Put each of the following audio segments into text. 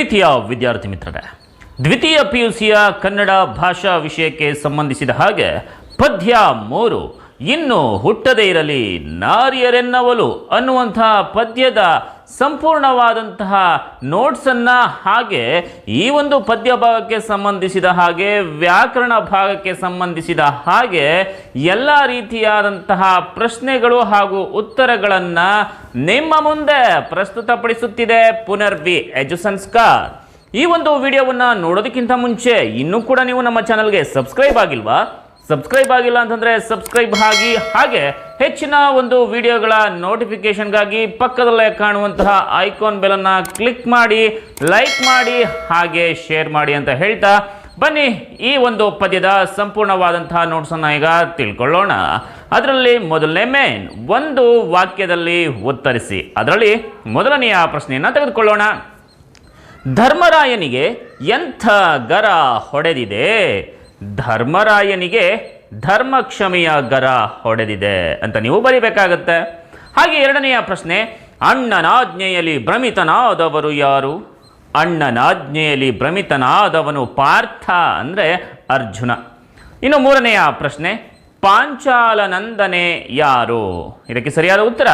ಪ್ರೀತಿಯ ವಿದ್ಯಾರ್ಥಿ ಮಿತ್ರರೇ, ದ್ವಿತೀಯ ಪಿ ಯು ಸಿಯ ಕನ್ನಡ ಭಾಷಾ ವಿಷಯಕ್ಕೆ ಸಂಬಂಧಿಸಿದ ಹಾಗೆ ಪದ್ಯ ಮೂರು, ಇನ್ನು ಹುಟ್ಟದೇ ಇರಲಿ, ನಾರಿಯರೆನ್ನವಲು ಅನ್ನುವಂತಹ ಪದ್ಯದ ಸಂಪೂರ್ಣವಾದಂತಹ ನೋಟ್ಸನ್ನು ಹಾಗೆ ಈ ಒಂದು ಪದ್ಯ ಭಾಗಕ್ಕೆ ಸಂಬಂಧಿಸಿದ ಹಾಗೆ ವ್ಯಾಕರಣ ಭಾಗಕ್ಕೆ ಸಂಬಂಧಿಸಿದ ಹಾಗೆ ಎಲ್ಲ ರೀತಿಯಾದಂತಹ ಪ್ರಶ್ನೆಗಳು ಹಾಗೂ ಉತ್ತರಗಳನ್ನು ನಿಮ್ಮ ಮುಂದೆ ಪ್ರಸ್ತುತಪಡಿಸುತ್ತಿದೆ ಪುನರ್ವಿ ಎಜು ಸಂಸ್ಕಾರ್ ಈ ಒಂದು ವಿಡಿಯೋವನ್ನು ನೋಡೋದಕ್ಕಿಂತ ಮುಂಚೆ ಇನ್ನೂ ಕೂಡ ನೀವು ನಮ್ಮ ಚಾನಲ್ಗೆ ಸಬ್ಸ್ಕ್ರೈಬ್ ಆಗಿಲ್ವಾ? ಸಬ್ಸ್ಕ್ರೈಬ್ ಆಗಿಲ್ಲ ಅಂತಂದ್ರೆ ಸಬ್ಸ್ಕ್ರೈಬ್ ಆಗಿ, ಹಾಗೆ ಹೆಚ್ಚಿನ ಒಂದು ವಿಡಿಯೋಗಳ ನೋಟಿಫಿಕೇಷನ್ಗಾಗಿ ಪಕ್ಕದಲ್ಲೇ ಕಾಣುವಂತಹ ಐಕಾನ್ ಬೆಲನ್ನು ಕ್ಲಿಕ್ ಮಾಡಿ ಲೈಕ್ ಮಾಡಿ, ಹಾಗೆ ಶೇರ್ ಮಾಡಿ ಅಂತ ಹೇಳ್ತಾ ಬನ್ನಿ ಈ ಒಂದು ಪದ್ಯದ ಸಂಪೂರ್ಣವಾದಂತಹ ನೋಟ್ಸನ್ನು ಈಗ ತಿಳ್ಕೊಳ್ಳೋಣ. ಅದರಲ್ಲಿ ಮೊದಲನೇ ಮೇನ್ ಒಂದು ವಾಕ್ಯದಲ್ಲಿ ಉತ್ತರಿಸಿ. ಅದರಲ್ಲಿ ಮೊದಲನೆಯ ಪ್ರಶ್ನೆಯನ್ನು ತೆಗೆದುಕೊಳ್ಳೋಣ. ಧರ್ಮರಾಯನಿಗೆ ಎಂಥ ಗರ ಹೊಡೆದಿದೆ? ಧರ್ಮರಾಯನಿಗೆ ಧರ್ಮಕ್ಷಮೆಯ ಗರ ಹೊಡೆದಿದೆ ಅಂತ ನೀವು ಬರಿಬೇಕಾಗತ್ತೆ. ಹಾಗೆ ಎರಡನೆಯ ಪ್ರಶ್ನೆ, ಅಣ್ಣನಾಜ್ಞೆಯಲ್ಲಿ ಭ್ರಮಿತನಾದವರು ಯಾರು? ಅಣ್ಣನಾಜ್ಞೆಯಲ್ಲಿ ಭ್ರಮಿತನಾದವನು ಪಾರ್ಥ ಅಂದರೆ ಅರ್ಜುನ. ಇನ್ನು ಮೂರನೆಯ ಪ್ರಶ್ನೆ, ಪಾಂಚಾಲನಂದನೆ ಯಾರು? ಇದಕ್ಕೆ ಸರಿಯಾದ ಉತ್ತರ,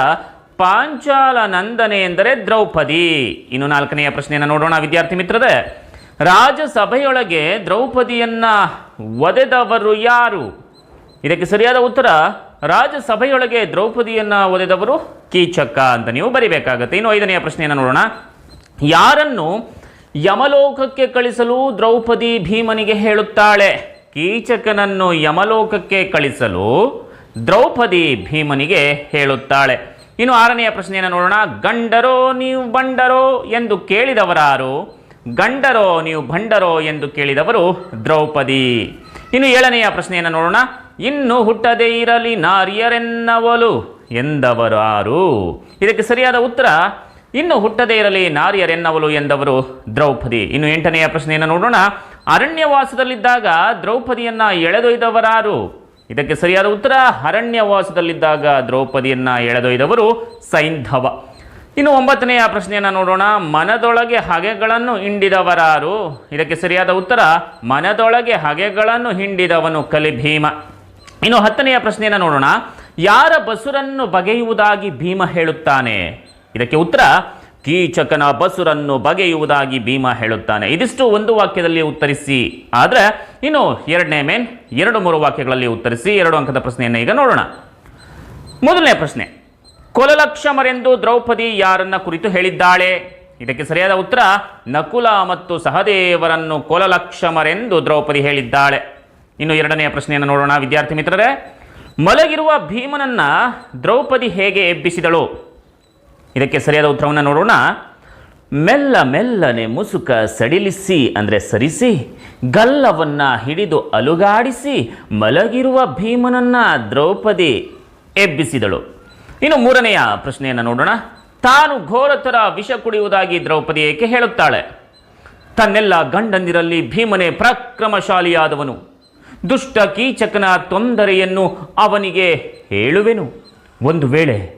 ಪಾಂಚಾಲನಂದನೆ ಎಂದರೆ ದ್ರೌಪದಿ. ಇನ್ನು ನಾಲ್ಕನೆಯ ಪ್ರಶ್ನೆಯನ್ನು ನೋಡೋಣ ವಿದ್ಯಾರ್ಥಿ ಮಿತ್ರರೇ. ರಾಜಸಭೆಯೊಳಗೆ ದ್ರೌಪದಿಯನ್ನ ಒದೆದವರು ಯಾರು? ಇದಕ್ಕೆ ಸರಿಯಾದ ಉತ್ತರ ರಾಜಸಭೆಯೊಳಗೆ ದ್ರೌಪದಿಯನ್ನ ಒದೆದವರು ಕೀಚಕ ಅಂತ ನೀವು ಬರಿಬೇಕಾಗತ್ತೆ. ಇನ್ನು ಐದನೆಯ ಪ್ರಶ್ನೆಯನ್ನು ನೋಡೋಣ. ಯಾರನ್ನು ಯಮಲೋಕಕ್ಕೆ ಕಳಿಸಲು ದ್ರೌಪದಿ ಭೀಮನಿಗೆ ಹೇಳುತ್ತಾಳೆ? ಕೀಚಕನನ್ನು ಯಮಲೋಕಕ್ಕೆ ಕಳಿಸಲು ದ್ರೌಪದಿ ಭೀಮನಿಗೆ ಹೇಳುತ್ತಾಳೆ. ಇನ್ನು ಆರನೆಯ ಪ್ರಶ್ನೆಯನ್ನು ನೋಡೋಣ. ಗಂಡರೋ ನೀವು ಬಂಡರೋ ಎಂದು ಕೇಳಿದವರಾರು ಗಂಡರೋ, ನೀವು ಭಂಡರೋ ಎಂದು ಕೇಳಿದವರು ದ್ರೌಪದಿ. ಇನ್ನು ಏಳನೆಯ ಪ್ರಶ್ನೆಯನ್ನು ನೋಡೋಣ. ಇನ್ನು ಹುಟ್ಟದೇ ಇರಲಿ ನಾರಿಯರೆನ್ನವಲು ಎಂದವರಾರು ಇದಕ್ಕೆ ಸರಿಯಾದ ಉತ್ತರ, ಇನ್ನು ಹುಟ್ಟದೇ ಇರಲಿ ನಾರಿಯರೆನ್ನವಲು ಎಂದವರು ದ್ರೌಪದಿ. ಇನ್ನು ಎಂಟನೆಯ ಪ್ರಶ್ನೆಯನ್ನು ನೋಡೋಣ. ಅರಣ್ಯವಾಸದಲ್ಲಿದ್ದಾಗ ದ್ರೌಪದಿಯನ್ನ ಎಳೆದೊಯ್ದವರಾರು? ಇದಕ್ಕೆ ಸರಿಯಾದ ಉತ್ತರ, ಅರಣ್ಯವಾಸದಲ್ಲಿದ್ದಾಗ ದ್ರೌಪದಿಯನ್ನ ಎಳೆದೊಯ್ದವರು ಸೈಂಧವ. ಇನ್ನು ಒಂಬತ್ತನೆಯ ಪ್ರಶ್ನೆಯನ್ನು ನೋಡೋಣ. ಮನದೊಳಗೆ ಹಗೆಗಳನ್ನು ಹಿಂಡಿದವರಾರು. ಇದಕ್ಕೆ ಸರಿಯಾದ ಉತ್ತರ, ಮನದೊಳಗೆ ಹಗೆಗಳನ್ನು ಹಿಂಡಿದವನು ಕಲಿಭೀಮ. ಇನ್ನು ಹತ್ತನೆಯ ಪ್ರಶ್ನೆಯನ್ನು ನೋಡೋಣ. ಯಾರ ಬಸುರನ್ನು ಬಗೆಯುವುದಾಗಿ ಭೀಮ ಹೇಳುತ್ತಾನೆ? ಇದಕ್ಕೆ ಉತ್ತರ, ಕೀಚಕನ ಬಸುರನ್ನು ಬಗೆಯುವುದಾಗಿ ಭೀಮ ಹೇಳುತ್ತಾನೆ. ಇದಿಷ್ಟು ಒಂದು ವಾಕ್ಯದಲ್ಲಿ ಉತ್ತರಿಸಿ. ಆದರೆ, ಇನ್ನು ಎರಡನೇ ಮೇನ್, ಎರಡು ಮೂರು ವಾಕ್ಯಗಳಲ್ಲಿ ಉತ್ತರಿಸಿ ಎರಡು ಅಂಕದ ಪ್ರಶ್ನೆಯನ್ನು ಈಗ ನೋಡೋಣ. ಮೊದಲನೇ ಪ್ರಶ್ನೆ ಕೊಲಲಕ್ಷಮರೆಂದು ದ್ರೌಪದಿ ಯಾರನ್ನ ಕುರಿತು ಹೇಳಿದ್ದಾಳೆ. ಇದಕ್ಕೆ ಸರಿಯಾದ ಉತ್ತರ, ನಕುಲ ಮತ್ತು ಸಹದೇವರನ್ನು ಕೊಲಲಕ್ಷಮರೆಂದು ದ್ರೌಪದಿ ಹೇಳಿದ್ದಾಳೆ. ಇನ್ನು ಎರಡನೆಯ ಪ್ರಶ್ನೆಯನ್ನು ನೋಡೋಣ, ವಿದ್ಯಾರ್ಥಿ ಮಿತ್ರರೇ. ಮಲಗಿರುವ ಭೀಮನನ್ನ ದ್ರೌಪದಿ ಹೇಗೆ ಎಬ್ಬಿಸಿದಳು? ಇದಕ್ಕೆ ಸರಿಯಾದ ಉತ್ತರವನ್ನು ನೋಡೋಣ. ಮೆಲ್ಲ ಮೆಲ್ಲನೆ ಮುಸುಕ ಸಡಿಲಿಸಿ, ಅಂದರೆ ಸರಿಸಿ, ಗಲ್ಲವನ್ನ ಹಿಡಿದು ಅಲುಗಾಡಿಸಿ ಮಲಗಿರುವ ಭೀಮನನ್ನ ದ್ರೌಪದಿ ಎಬ್ಬಿಸಿದಳು. ಇನ್ನು ಮೂರನೆಯ ಪ್ರಶ್ನೆಯನ್ನು ನೋಡೋಣ. ತಾನು ಘೋರತರ ವಿಷ ಕುಡಿಯುವುದಾಗಿ ದ್ರೌಪದಿ ಏಕೆ ಹೇಳುತ್ತಾಳೆ? ತನ್ನೆಲ್ಲ ಗಂಡಂದಿರಲ್ಲಿ ಭೀಮನೆ ಪರಾಕ್ರಮಶಾಲಿಯಾದವನು. ದುಷ್ಟ ಕೀಚಕನ ತೊಂದರೆಯನ್ನು ಅವನಿಗೆ ಹೇಳುವೆನು. ಒಂದು ವೇಳೆ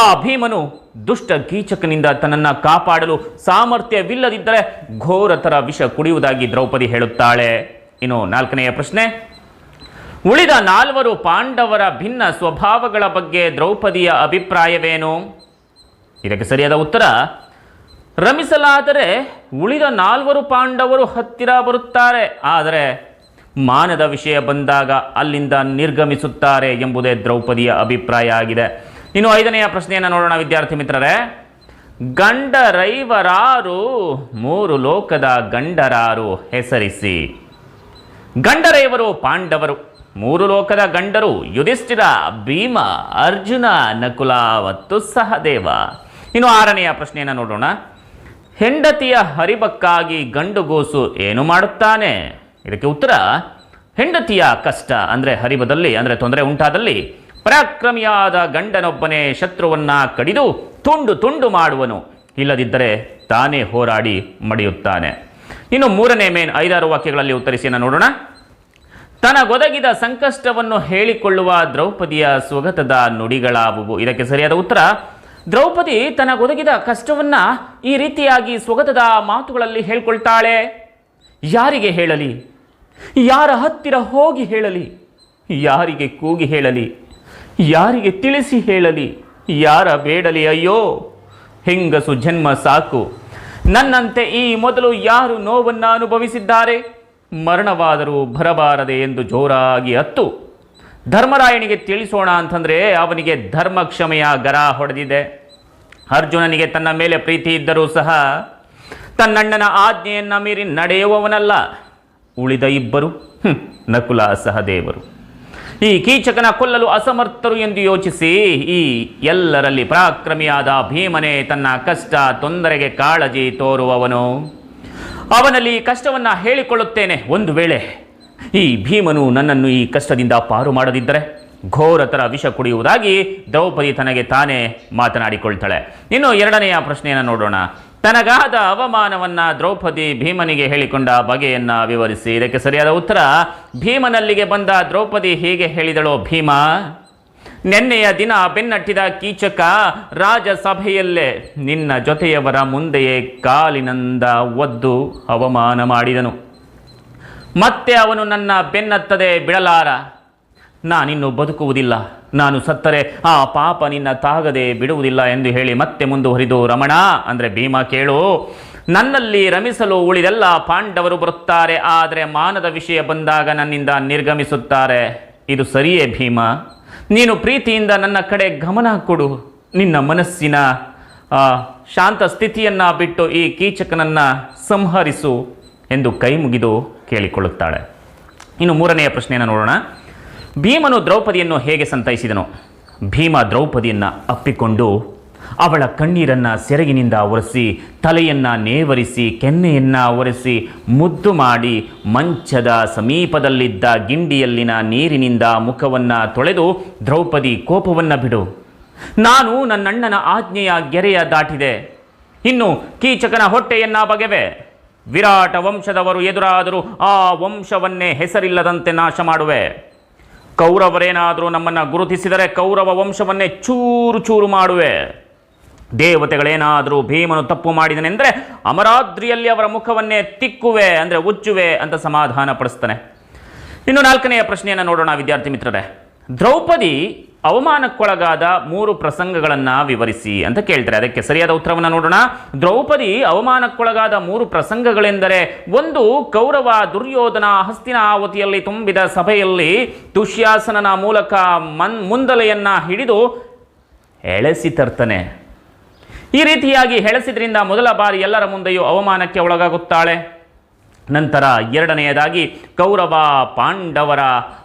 ಆ ಭೀಮನು ದುಷ್ಟ ಕೀಚಕನಿಂದ ತನ್ನನ್ನು ಕಾಪಾಡಲು ಸಾಮರ್ಥ್ಯವಿಲ್ಲದಿದ್ದರೆ ಘೋರತರ ವಿಷ ಕುಡಿಯುವುದಾಗಿ ದ್ರೌಪದಿ ಹೇಳುತ್ತಾಳೆ. ಇನ್ನು ನಾಲ್ಕನೆಯ ಪ್ರಶ್ನೆ ಉಳಿದ ನಾಲ್ವರು ಪಾಂಡವರ ಭಿನ್ನ ಸ್ವಭಾವಗಳ ಬಗ್ಗೆ ದ್ರೌಪದಿಯ ಅಭಿಪ್ರಾಯವೇನು? ಇದಕ್ಕೆ ಸರಿಯಾದ ಉತ್ತರ, ರಮಿಸಲಾದರೆ ಉಳಿದ ನಾಲ್ವರು ಪಾಂಡವರು ಹತ್ತಿರ ಬರುತ್ತಾರೆ. ಆದರೆ ಮಾನದ ವಿಷಯ ಬಂದಾಗ ಅಲ್ಲಿಂದ ನಿರ್ಗಮಿಸುತ್ತಾರೆ ಎಂಬುದೇ ದ್ರೌಪದಿಯ ಅಭಿಪ್ರಾಯ ಆಗಿದೆ. ಇನ್ನು ಐದನೆಯ ಪ್ರಶ್ನೆಯನ್ನು ನೋಡೋಣ ವಿದ್ಯಾರ್ಥಿ ಮಿತ್ರರೇ. ಗಂಡರೈವರಾರು, ಮೂರು ಲೋಕದ ಗಂಡರಾರು ಹೆಸರಿಸಿ. ಗಂಡರೈವರು ಪಾಂಡವರು. ಮೂರು ಲೋಕದ ಗಂಡರು ಯುಧಿಷ್ಠಿರ, ಭೀಮ, ಅರ್ಜುನ ನಕುಲ ಮತ್ತು ಸಹದೇವ. ಇನ್ನು ಆರನೆಯ ಪ್ರಶ್ನೆಯನ್ನು ನೋಡೋಣ. ಹೆಂಡತಿಯ ಹರಿಬಕ್ಕಾಗಿ ಗಂಡುಗೋಸು ಏನು ಮಾಡುತ್ತಾನೆ? ಇದಕ್ಕೆ ಉತ್ತರ, ಹೆಂಡತಿಯ ಕಷ್ಟ ಅಂದರೆ ಹರಿಬದಲ್ಲಿ ಅಂದರೆ ತೊಂದರೆ ಉಂಟಾದಲ್ಲಿ ಪರಾಕ್ರಮಿಯಾದ ಗಂಡನೊಬ್ಬನೇ ಶತ್ರುವನ್ನ ಕಡಿದು ತುಂಡು ತುಂಡು ಮಾಡುವನು. ಇಲ್ಲದಿದ್ದರೆ ತಾನೇ ಹೋರಾಡಿ ಮಡಿಯುತ್ತಾನೆ. ಇನ್ನು ಮೂರನೇ ಮೇನ್ ಐದಾರು ವಾಕ್ಯಗಳಲ್ಲಿ ಉತ್ತರಿಸಿ ನೋಡೋಣ. ತನಗೊದಗಿದ ಸಂಕಷ್ಟವನ್ನು ಹೇಳಿಕೊಳ್ಳುವ ದ್ರೌಪದಿಯ ಸ್ವಗತದ ನುಡಿಗಳಾವುವು? ಇದಕ್ಕೆ ಸರಿಯಾದ ಉತ್ತರ, ದ್ರೌಪದಿ ತನಗೊದಗಿದ ಕಷ್ಟವನ್ನ ಈ ರೀತಿಯಾಗಿ ಸ್ವಗತದ ಮಾತುಗಳಲ್ಲಿ ಹೇಳ್ಕೊಳ್ತಾಳೆ. ಯಾರಿಗೆ ಹೇಳಲಿ? ಯಾರ ಹತ್ತಿರ ಹೋಗಿ ಹೇಳಲಿ? ಯಾರಿಗೆ ಕೂಗಿ ಹೇಳಲಿ? ಯಾರಿಗೆ ತಿಳಿಸಿ ಹೇಳಲಿ? ಯಾರ ಬೇಡಲಿ? ಅಯ್ಯೋ, ಹೆಂಗಸು ಜನ್ಮ ಸಾಕು. ನನ್ನಂತೆ ಈ ಮೊದಲು ಯಾರು ನೋವನ್ನು ಅನುಭವಿಸಿದ್ದಾರೆ? ಮರಣವಾದರೂ ಬರಬಾರದೆ ಎಂದು ಜೋರಾಗಿ ಅತ್ತು. ಧರ್ಮರಾಯನಿಗೆ ತಿಳಿಸೋಣ ಅಂತಂದರೆ ಅವನಿಗೆ ಧರ್ಮ ಕ್ಷಮೆಯ ಗರ ಹೊಡೆದಿದೆ. ಅರ್ಜುನನಿಗೆ ತನ್ನ ಮೇಲೆ ಪ್ರೀತಿ ಇದ್ದರೂ ಸಹ ತನ್ನಣ್ಣನ ಆಜ್ಞೆಯನ್ನು ಮೀರಿ ನಡೆಯುವವನಲ್ಲ. ಉಳಿದ ಇಬ್ಬರು ನಕುಲ ಸಹದೇವರು. ಈ ಕೀಚಕನ ಕೊಲ್ಲಲು ಅಸಮರ್ಥರು ಎಂದು ಯೋಚಿಸಿ ಈ ಎಲ್ಲರಲ್ಲಿ ಪರಾಕ್ರಮಿಯಾದ ಭೀಮನೆ ತನ್ನ ಕಷ್ಟ, ತೊಂದರೆಗೆ ಕಾಳಜಿ ತೋರುವವನು. ಅವನಲ್ಲಿ ಕಷ್ಟವನ್ನು ಹೇಳಿಕೊಳ್ಳುತ್ತೇನೆ. ಒಂದು ವೇಳೆ ಈ ಭೀಮನು ನನ್ನನ್ನು ಈ ಕಷ್ಟದಿಂದ ಪಾರು ಮಾಡದಿದ್ದರೆ ಘೋರತರ ವಿಷ ಕುಡಿಯುವುದಾಗಿ ದ್ರೌಪದಿ ತನಗೆ ತಾನೇ ಮಾತನಾಡಿಕೊಳ್ತಾಳೆ. ಇನ್ನು ಎರಡನೆಯ ಪ್ರಶ್ನೆಯನ್ನು ನೋಡೋಣ. ತನಗಾದ ಅವಮಾನವನ್ನ ದ್ರೌಪದಿ ಭೀಮನಿಗೆ ಹೇಳಿಕೊಂಡ ಬಗೆಯನ್ನ ವಿವರಿಸಿ. ಇದಕ್ಕೆ ಸರಿಯಾದ ಉತ್ತರ, ಭೀಮನಲ್ಲಿಗೆ ಬಂದ ದ್ರೌಪದಿ ಹೀಗೆ ಹೇಳಿದಳೋ ಭೀಮ? ನೆನ್ನೆಯ ದಿನ ಬೆನ್ನಟ್ಟಿದ ಕೀಚಕ ರಾಜಸಭೆಯಲ್ಲೇ ನಿನ್ನ ಜೊತೆಯವರ ಮುಂದೆಯೇ ಕಾಲಿನಂದ ಒದ್ದು ಅವಮಾನ ಮಾಡಿದನು. ಮತ್ತೆ ಅವನು ನನ್ನ ಬೆನ್ನತ್ತದೆ ಬಿಡಲಾರ? ನಾನಿನ್ನು ಬದುಕುವುದಿಲ್ಲ. ನಾನು ಸತ್ತರೆ ಆ ಪಾಪ ನಿನ್ನ ತಾಗದೆ ಬಿಡುವುದಿಲ್ಲ ಎಂದು ಹೇಳಿ ಮತ್ತೆ ಮುಂದುವರಿದು, ರಮಣ, ಅಂದರೆ ಭೀಮ ಕೇಳು. ನನ್ನಲ್ಲಿ ರಮಿಸಲು ಉಳಿದೆಲ್ಲ ಪಾಂಡವರು ಬರುತ್ತಾರೆ, ಆದರೆ ಮಾನದ ವಿಷಯ ಬಂದಾಗ ನನ್ನಿಂದ ನಿರ್ಗಮಿಸುತ್ತಾರೆ. ಇದು ಸರಿಯೇ ಭೀಮ? ನೀನು ಪ್ರೀತಿಯಿಂದ ನನ್ನ ಕಡೆ ಗಮನ ಕೊಡು. ನಿನ್ನ ಮನಸ್ಸಿನ ಶಾಂತ ಸ್ಥಿತಿಯನ್ನು ಬಿಟ್ಟು ಈ ಕೀಚಕನನ್ನು ಸಂಹರಿಸು ಎಂದು ಕೈ ಮುಗಿದು ಕೇಳಿಕೊಳ್ಳುತ್ತಾಳೆ. ಇನ್ನು ಮೂರನೆಯ ಪ್ರಶ್ನೆಯನ್ನು ನೋಡೋಣ. ಭೀಮನು ದ್ರೌಪದಿಯನ್ನು ಹೇಗೆ ಸಂತೈಸಿದನು? ಭೀಮ ದ್ರೌಪದಿಯನ್ನು ಅಪ್ಪಿಕೊಂಡು ಅವಳ ಕಣ್ಣೀರನ್ನು ಸೆರಗಿನಿಂದ ಒರೆಸಿ, ತಲೆಯನ್ನು ನೇವರಿಸಿ, ಕೆನ್ನೆಯನ್ನು ಒರೆಸಿ, ಮುದ್ದು ಮಾಡಿ ಮಂಚದ ಸಮೀಪದಲ್ಲಿದ್ದ ಗಿಂಡಿಯಲ್ಲಿನ ನೀರಿನಿಂದ ಮುಖವನ್ನು ತೊಳೆದು ದ್ರೌಪದಿ ಕೋಪವನ್ನು ಬಿಡು. ನಾನು ನನ್ನಣ್ಣನ ಆಜ್ಞೆಯ ಗೆರೆಯ ದಾಟಿದೆ. ಇನ್ನು ಕೀಚಕನ ಹೊಟ್ಟೆಯನ್ನ ಬಗೆವೆ. ವಿರಾಟ ವಂಶದವರು ಎದುರಾದರೂ ಆ ವಂಶವನ್ನೇ ಹೆಸರಿಲ್ಲದಂತೆ ನಾಶ ಮಾಡುವೆ. ಕೌರವರೇನಾದರೂ ನಮ್ಮನ್ನು ಗುರುತಿಸಿದರೆ ಕೌರವ ವಂಶವನ್ನೇ ಚೂರು ಚೂರು ಮಾಡುವೆ. ದೇವತೆಗಳೇನಾದರೂ ಭೀಮನು ತಪ್ಪು ಮಾಡಿದನೆಂದರೆ ಅಮರಾದ್ರಿಯಲ್ಲಿ ಅವರ ಮುಖವನ್ನೇ ತಿಕ್ಕುವೆ, ಅಂದರೆ ಉಚ್ಚುವೆ ಅಂತ ಸಮಾಧಾನ ಪಡಿಸ್ತಾನೆ. ಇನ್ನು ನಾಲ್ಕನೆಯ ಪ್ರಶ್ನೆಯನ್ನು ನೋಡೋಣ ವಿದ್ಯಾರ್ಥಿ ಮಿತ್ರರೇ. ದ್ರೌಪದಿ ಅವಮಾನಕ್ಕೊಳಗಾದ ಮೂರು ಪ್ರಸಂಗಗಳನ್ನು ವಿವರಿಸಿ ಅಂತ ಕೇಳ್ತಾರೆ. ಅದಕ್ಕೆ ಸರಿಯಾದ ಉತ್ತರವನ್ನು ನೋಡೋಣ. ದ್ರೌಪದಿ ಅವಮಾನಕ್ಕೊಳಗಾದ ಮೂರು ಪ್ರಸಂಗಗಳೆಂದರೆ ಒಂದು ಕೌರವ ದುರ್ಯೋಧನ ಹಸ್ತಿನಾವತಿಯಲ್ಲಿ ತುಂಬಿದ ಸಭೆಯಲ್ಲಿ ದುಶ್ಯಾಸನನ ಮೂಲಕ ಮನ್ ಮುಂದಲೆಯನ್ನು ಹಿಡಿದು ಎಳೆಸಿ ತರ್ತಾನೆ. ಈ ರೀತಿಯಾಗಿ ಹೆಳಸಿದ್ರಿಂದ ಮೊದಲ ಬಾರಿ ಎಲ್ಲರ ಮುಂದೆಯೂ ಅವಮಾನಕ್ಕೆ ಒಳಗಾಗುತ್ತಾಳೆ. ನಂತರ ಎರಡನೆಯದಾಗಿ ಕೌರವ ಪಾಂಡವರ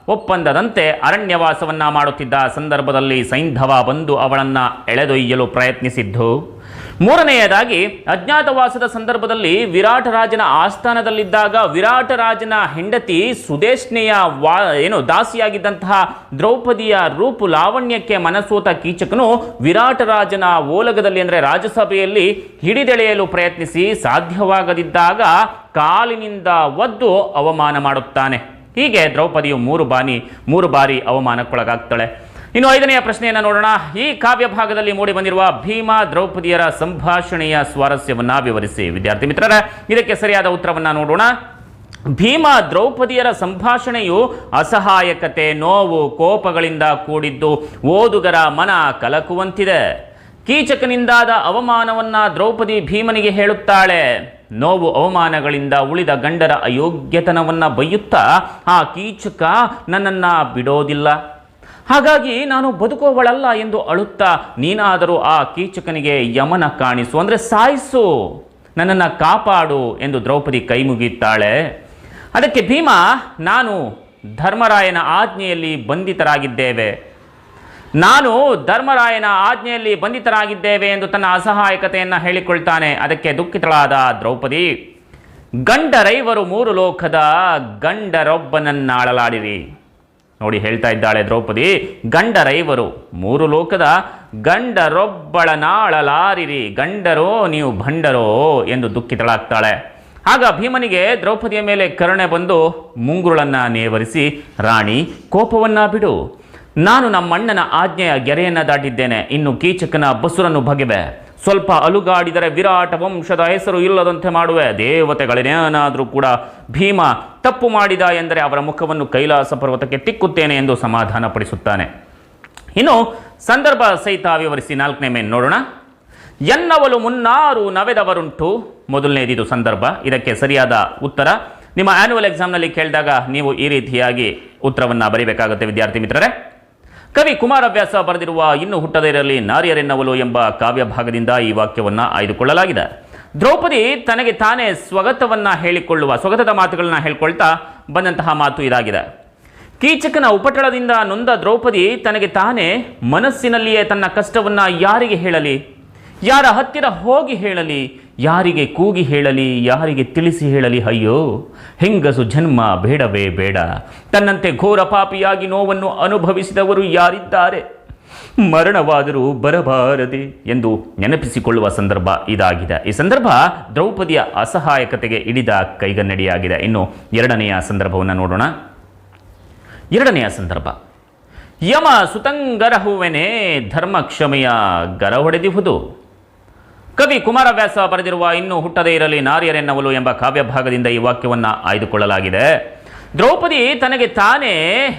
ಒಪ್ಪಂದದಂತೆ ಅರಣ್ಯವಾಸವನ್ನ ಮಾಡುತ್ತಿದ್ದ ಸಂದರ್ಭದಲ್ಲಿ ಸೈಂಧವ ಬಂದು ಅವಳನ್ನು ಎಳೆದೊಯ್ಯಲು ಪ್ರಯತ್ನಿಸಿದ್ದು. ಮೂರನೆಯದಾಗಿ, ಅಜ್ಞಾತವಾಸದ ಸಂದರ್ಭದಲ್ಲಿ ವಿರಾಟ ರಾಜನ ಆಸ್ಥಾನದಲ್ಲಿದ್ದಾಗ ವಿರಾಟ ರಾಜನ ಹೆಂಡತಿ ಸುದೇಶ್ನೆಯ ವಾ, ಏನು, ದಾಸಿಯಾಗಿದ್ದಂತಹ ದ್ರೌಪದಿಯ ರೂಪು ಲಾವಣ್ಯಕ್ಕೆ ಮನಸೋತ ಕೀಚಕನು ವಿರಾಟರಾಜನ ಓಲಗದಲ್ಲಿ ಅಂದರೆ ರಾಜ್ಯಸಭೆಯಲ್ಲಿ ಹಿಡಿದೆಳೆಯಲು ಪ್ರಯತ್ನಿಸಿ ಸಾಧ್ಯವಾಗದಿದ್ದಾಗ ಕಾಲಿನಿಂದ ಒದ್ದು ಅವಮಾನ ಮಾಡುತ್ತಾನೆ. ಹೀಗೆ ದ್ರೌಪದಿಯು ಮೂರು ಬಾನಿ, ಮೂರು ಬಾರಿ ಅವಮಾನಕ್ಕೊಳಗಾಗ್ತಾಳೆ. ಇನ್ನು ಐದನೆಯ ಪ್ರಶ್ನೆಯನ್ನು ನೋಡೋಣ. ಈ ಕಾವ್ಯ ಭಾಗದಲ್ಲಿ ಮೂಡಿ ಬಂದಿರುವ ಭೀಮ ದ್ರೌಪದಿಯರ ಸಂಭಾಷಣೆಯ ಸ್ವಾರಸ್ಯವನ್ನು ವಿವರಿಸಿ. ವಿದ್ಯಾರ್ಥಿ ಮಿತ್ರರ, ಇದಕ್ಕೆ ಸರಿಯಾದ ಉತ್ತರವನ್ನು ನೋಡೋಣ. ಭೀಮ ದ್ರೌಪದಿಯರ ಸಂಭಾಷಣೆಯು ಅಸಹಾಯಕತೆ, ನೋವು, ಕೋಪಗಳಿಂದ ಕೂಡಿದ್ದು ಓದುಗರ ಮನ ಕಲಕುವಂತಿದೆ. ಕೀಚಕನಿಂದಾದ ಅವಮಾನವನ್ನ ದ್ರೌಪದಿ ಭೀಮನಿಗೆ ಹೇಳುತ್ತಾಳೆ. ನೋವು ಅವಮಾನಗಳಿಂದ ಉಳಿದ ಗಂಡರ ಅಯೋಗ್ಯತನವನ್ನ ಬೈಯುತ್ತಾ ಆ ಕೀಚಕ ನನ್ನನ್ನ ಬಿಡೋದಿಲ್ಲ. ಹಾಗಾಗಿ ನಾನು ಬದುಕುವವಳಲ್ಲ ಎಂದು ಅಳುತ್ತಾ ನೀನಾದರೂ ಆ ಕೀಚಕನಿಗೆ ಯಮನ ಕಾಣಿಸು, ಅಂದರೆ ಸಾಯಿಸು, ನನ್ನನ್ನು ಕಾಪಾಡು ಎಂದು ದ್ರೌಪದಿ ಕೈ ಮುಗಿಯುತ್ತಾಳೆ. ಅದಕ್ಕೆ ಭೀಮ, ನಾನು ಧರ್ಮರಾಯನ ಆಜ್ಞೆಯಲ್ಲಿ ಬಂಧಿತರಾಗಿದ್ದೇವೆ. ನಾನು ಧರ್ಮರಾಯನ ಆಜ್ಞೆಯಲ್ಲಿ ಬಂಧಿತರಾಗಿದ್ದೇವೆ ಎಂದು ತನ್ನ ಅಸಹಾಯಕತೆಯನ್ನು ಹೇಳಿಕೊಳ್ತಾನೆ. ಅದಕ್ಕೆ ದುಃಖಿತಳಾದ ದ್ರೌಪದಿ, ಗಂಡರೈವರು ಮೂರು ಲೋಕದ ಗಂಡರೊಬ್ಬನನ್ನಾಳಲಾಡಿರಿ. ನೋಡಿ ಹೇಳ್ತಾ ಇದ್ದಾಳೆ ದ್ರೌಪದಿ, ಗಂಡರೈವರು, ಮೂರು ಲೋಕದ ಗಂಡರೊಬ್ಬಳನಾಳಲಾರಿರಿ ಗಂಡರೋ ನೀವು ಭಂಡರೋ ಎಂದು ದುಃಖಿತಳಾಗ್ತಾಳೆ. ಆಗ ಭೀಮನಿಗೆ ದ್ರೌಪದಿಯ ಮೇಲೆ ಕರುಣೆ ಬಂದು ಮುಂಗುರುಳನ್ನ ನೇವರಿಸಿ, ರಾಣಿ, ಕೋಪವನ್ನ ಬಿಡು. ನಾನು ನಮ್ಮಣ್ಣನ ಆಜ್ಞೆಯ ಗೆರೆಯನ್ನು ದಾಟಿದ್ದೇನೆ, ಇನ್ನು ಕೀಚಕನ ಬಸುರನ್ನು ಬಗೆವೆ ಸ್ವಲ್ಪ ಅಲುಗಾಡಿದರೆ ವಿರಾಟ ವಂಶದ ಹೆಸರು ಇಲ್ಲದಂತೆ ಮಾಡುವೆ. ದೇವತೆಗಳೇನಾದರೂ ಕೂಡ ಭೀಮ ತಪ್ಪು ಮಾಡಿದ ಎಂದರೆ ಅವರ ಮುಖವನ್ನು ಕೈಲಾಸ ಪರ್ವತಕ್ಕೆ ತಿಕ್ಕುತ್ತೇನೆ ಎಂದು ಸಮಾಧಾನ ಪಡಿಸುತ್ತಾನೆ ಇನ್ನು ಸಂದರ್ಭ ಸಹಿತ ವಿವರಿಸಿ ನಾಲ್ಕನೇ ಮೇನ್ ನೋಡೋಣ. ಎನ್ನವಲು ಮುನ್ನಾರು ನವೆದವರುಂಟು. ಮೊದಲನೇದಿದು ಸಂದರ್ಭ. ಇದಕ್ಕೆ ಸರಿಯಾದ ಉತ್ತರ. ನಿಮ್ಮ ಆನ್ಯುವಲ್ ಎಕ್ಸಾಮ್ನಲ್ಲಿ ಕೇಳಿದಾಗ ನೀವು ಈ ರೀತಿಯಾಗಿ ಉತ್ತರವನ್ನು ಬರೀಬೇಕಾಗುತ್ತೆ, ವಿದ್ಯಾರ್ಥಿ ಮಿತ್ರರೇ. ಕವಿ ಕುಮಾರವ್ಯಾಸ ಬರೆದಿರುವ ಇನ್ನು ಹುಟ್ಟದೇ ಇರಲಿ ನಾರಿಯರೆನ್ನವಲು ಎಂಬ ಕಾವ್ಯ ಭಾಗದಿಂದ ಈ ವಾಕ್ಯವನ್ನು ಆಯ್ದುಕೊಳ್ಳಲಾಗಿದೆ. ದ್ರೌಪದಿ ತನಗೆ ತಾನೇ ಸ್ವಗತವನ್ನು ಹೇಳಿಕೊಳ್ಳುವ, ಸ್ವಗತದ ಮಾತುಗಳನ್ನ ಹೇಳಿಕೊಳ್ತಾ ಬಂದಂತಹ ಮಾತು ಇದಾಗಿದೆ. ಕೀಚಕನ ಉಪಟಳದಿಂದ ನೊಂದ ದ್ರೌಪದಿ ತನಗೆ ತಾನೇ ಮನಸ್ಸಿನಲ್ಲಿಯೇ ತನ್ನ ಕಷ್ಟವನ್ನು ಯಾರಿಗೆ ಹೇಳಲಿ? ಯಾರ ಹತ್ತಿರ ಹೋಗಿ ಹೇಳಲಿ? ಯಾರಿಗೆ ಕೂಗಿ ಹೇಳಲಿ, ಯಾರಿಗೆ ತಿಳಿಸಿ ಹೇಳಲಿ, ಅಯ್ಯೋ, ಹೆಂಗಸು ಜನ್ಮ ಬೇಡವೇ ಬೇಡ. ತನ್ನಂತೆ ಘೋರ ಪಾಪಿಯಾಗಿ ನೋವನ್ನು ಅನುಭವಿಸಿದವರು ಯಾರಿದ್ದಾರೆ? ಮರಣವಾದರೂ ಬರಬಾರದೆ ಎಂದು ನೆನಪಿಸಿಕೊಳ್ಳುವ ಸಂದರ್ಭ ಇದಾಗಿದೆ. ಈ ಸಂದರ್ಭ ದ್ರೌಪದಿಯ ಅಸಹಾಯಕತೆಗೆ ಹಿಡಿದ ಕೈಗನ್ನಡಿಯಾಗಿದೆ. ಇನ್ನು ಎರಡನೆಯ ಸಂದರ್ಭವನ್ನು ನೋಡೋಣ. ಎರಡನೆಯ ಸಂದರ್ಭ. ಯಮ ಸುತಂಗರಹುವೆನೇ ಧರ್ಮಕ್ಷಮೆಯ ಗರ ಹೊಡೆದಿಹುದು ಕವಿ ಕುಮಾರವ್ಯಾಸ ಬರೆದಿರುವ ಇನ್ನು ಹುಟ್ಟದೇ ಇರಲಿ ನಾರಿಯರೆನ್ನವಲು ಎಂಬ ಕಾವ್ಯ ಭಾಗದಿಂದ ಈ ವಾಕ್ಯವನ್ನು ಆಯ್ದುಕೊಳ್ಳಲಾಗಿದೆ. ದ್ರೌಪದಿ ತನಗೆ ತಾನೇ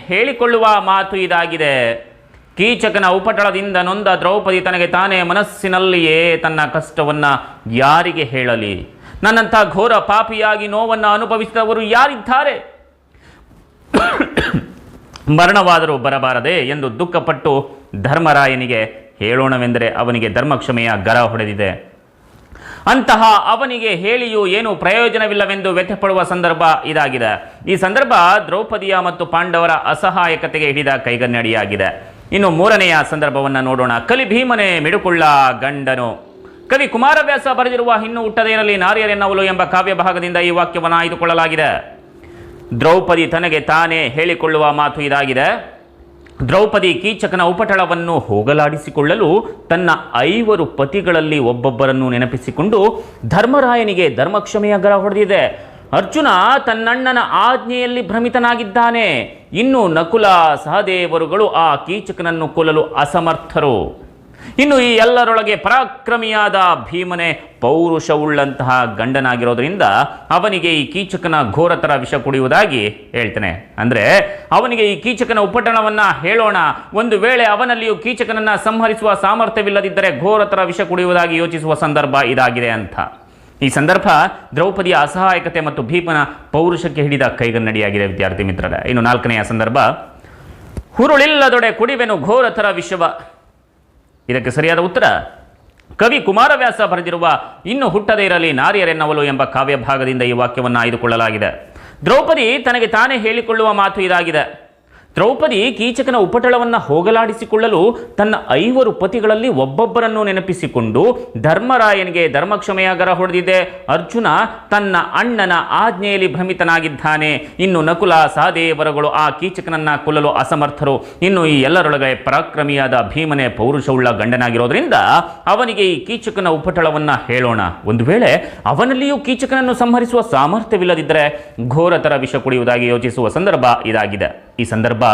ಹೇಳಿಕೊಳ್ಳುವ ಮಾತು ಇದಾಗಿದೆ. ಕೀಚಕನ ಉಪಟಳದಿಂದ ನೊಂದ ದ್ರೌಪದಿ ತನಗೆ ತಾನೇ ಮನಸ್ಸಿನಲ್ಲಿಯೇ ತನ್ನ ಕಷ್ಟವನ್ನು ಯಾರಿಗೆ ಹೇಳಲಿ? ನನ್ನಂಥ ಘೋರ ಪಾಪಿಯಾಗಿ ನೋವನ್ನು ಅನುಭವಿಸಿದವರು ಯಾರಿದ್ದಾರೆ? ಮರಣವಾದರೂ ಬರಬಾರದೆ ಎಂದು ದುಃಖಪಟ್ಟು ಧರ್ಮರಾಯನಿಗೆ ಹೇಳೋಣವೆಂದರೆ ಅವನಿಗೆ ಧರ್ಮಕ್ಷಮೆಯ ಗರ ಹೊಡೆದಿದೆ. ಅಂತಹ ಅವನಿಗೆ ಹೇಳಿಯೂ ಏನು ಪ್ರಯೋಜನವಿಲ್ಲವೆಂದು ವ್ಯಥಪಡುವ ಸಂದರ್ಭ ಇದಾಗಿದೆ. ಈ ಸಂದರ್ಭ ದ್ರೌಪದಿಯ ಮತ್ತು ಪಾಂಡವರ ಅಸಹಾಯಕತೆಗೆ ಹಿಡಿದ ಕೈಗನ್ನಡಿಯಾಗಿದೆ. ಇನ್ನು ಮೂರನೆಯ ಸಂದರ್ಭವನ್ನು ನೋಡೋಣ. ಕಲಿ ಭೀಮನೆ ಮಿಡುಕುಳ್ಳ ಗಂಡನು. ಕವಿ ಕುಮಾರವ್ಯಾಸ ಬರೆದಿರುವ ಇನ್ನು ಹುಟ್ಟದೇನಲ್ಲಿ ನಾರಿಯರೆನ್ನವಲು ಎಂಬ ಕಾವ್ಯ ಭಾಗದಿಂದ ಈ ವಾಕ್ಯವನ್ನು ಆಯ್ದುಕೊಳ್ಳಲಾಗಿದೆ. ದ್ರೌಪದಿ ತನಗೆ ತಾನೇ ಹೇಳಿಕೊಳ್ಳುವ ಮಾತು ಇದಾಗಿದೆ. ದ್ರೌಪದಿ ಕೀಚಕನ ಉಪಟಳವನ್ನು ಹೋಗಲಾಡಿಸಿಕೊಳ್ಳಲು ತನ್ನ ಐವರು ಪತಿಗಳಲ್ಲಿ ಒಬ್ಬೊಬ್ಬರನ್ನು ನೆನಪಿಸಿಕೊಂಡು ಧರ್ಮರಾಯನಿಗೆ ಧರ್ಮಕ್ಷಮೆಯ ಹೊಡೆದಿದೆ. ಅರ್ಜುನ ತನ್ನಣ್ಣನ ಆಜ್ಞೆಯಲ್ಲಿ ಭ್ರಮಿತನಾಗಿದ್ದಾನೆ. ಇನ್ನು ನಕುಲ ಸಹದೇವರುಗಳು ಆ ಕೀಚಕನನ್ನು ಕೊಲ್ಲಲು ಅಸಮರ್ಥರು. ಇನ್ನು ಈ ಎಲ್ಲರೊಳಗೆ ಪರಾಕ್ರಮಿಯಾದ ಭೀಮನೆ ಪೌರುಷವುಳ್ಳಂತಹ ಗಂಡನಾಗಿರೋದ್ರಿಂದ ಅವನಿಗೆ ಈ ಕೀಚಕನ ಘೋರತರ ವಿಷ ಕುಡಿಯುವುದಾಗಿ ಹೇಳ್ತಾನೆ. ಅಂದರೆ ಅವನಿಗೆ ಈ ಕೀಚಕನ ಉಪಟಣವನ್ನು ಹೇಳೋಣ. ಒಂದು ವೇಳೆ ಅವನಲ್ಲಿಯೂ ಕೀಚಕನನ್ನು ಸಂಹರಿಸುವ ಸಾಮರ್ಥ್ಯವಿಲ್ಲದಿದ್ದರೆ ಘೋರತರ ವಿಷ ಕುಡಿಯುವುದಾಗಿ ಯೋಚಿಸುವ ಸಂದರ್ಭ ಇದಾಗಿದೆ ಅಂತ. ಈ ಸಂದರ್ಭ ದ್ರೌಪದಿಯ ಅಸಹಾಯಕತೆ ಮತ್ತು ಭೀಮನ ಪೌರುಷಕ್ಕೆ ಹಿಡಿದ ಕೈಗನ್ನಡಿಯಾಗಿದೆ ವಿದ್ಯಾರ್ಥಿ ಮಿತ್ರರ. ಇನ್ನು ನಾಲ್ಕನೆಯ ಸಂದರ್ಭ. ಹುರುಳಿಲ್ಲದೊಡೆ ಕುಡಿವೆನು ಘೋರತರ ವಿಷವ. ಇದಕ್ಕೆ ಸರಿಯಾದ ಉತ್ತರ, ಕವಿ ಕುಮಾರವ್ಯಾಸ ಬರೆದಿರುವ ಇನ್ನು ಹುಟ್ಟದೇ ಇರಲಿ ನಾರಿಯರೆನ್ನವಲು ಎಂಬ ಕಾವ್ಯ ಭಾಗದಿಂದ ಈ ವಾಕ್ಯವನ್ನು ಆಯ್ದುಕೊಳ್ಳಲಾಗಿದೆ. ದ್ರೌಪದಿ ತನಗೆ ತಾನೇ ಹೇಳಿಕೊಳ್ಳುವ ಮಾತು ಇದಾಗಿದೆ. ದ್ರೌಪದಿ ಕೀಚಕನ ಉಪಟಳವನ್ನು ಹೋಗಲಾಡಿಸಿಕೊಳ್ಳಲು ತನ್ನ ಐವರು ಪತಿಗಳಲ್ಲಿ ಒಬ್ಬೊಬ್ಬರನ್ನು ನೆನಪಿಸಿಕೊಂಡು ಧರ್ಮರಾಯನಿಗೆ ಧರ್ಮಕ್ಷಮೆಯಾಗರ ಹೊಡೆದಿದೆ. ಅರ್ಜುನ ತನ್ನ ಅಣ್ಣನ ಆಜ್ಞೆಯಲ್ಲಿ ಭ್ರಮಿತನಾಗಿದ್ದಾನೆ. ಇನ್ನು ನಕುಲ ಸಹದೇವರುಗಳು ಆ ಕೀಚಕನನ್ನ ಕೊಲ್ಲಲು ಅಸಮರ್ಥರು. ಇನ್ನು ಈ ಎಲ್ಲರೊಳಗೆ ಪರಾಕ್ರಮಿಯಾದ ಭೀಮನೆ ಪೌರುಷವುಳ್ಳ ಗಂಡನಾಗಿರೋದ್ರಿಂದ ಅವನಿಗೆ ಈ ಕೀಚಕನ ಉಪಟಳವನ್ನು ಹೇಳೋಣ. ಒಂದು ವೇಳೆ ಅವನಲ್ಲಿಯೂ ಕೀಚಕನನ್ನು ಸಂಹರಿಸುವ ಸಾಮರ್ಥ್ಯವಿಲ್ಲದಿದ್ದರೆ ಘೋರತರ ವಿಷ ಕುಡಿಯುವುದಾಗಿ ಯೋಚಿಸುವ ಸಂದರ್ಭ ಇದಾಗಿದೆ. ಈ ಸಂದರ್ಭ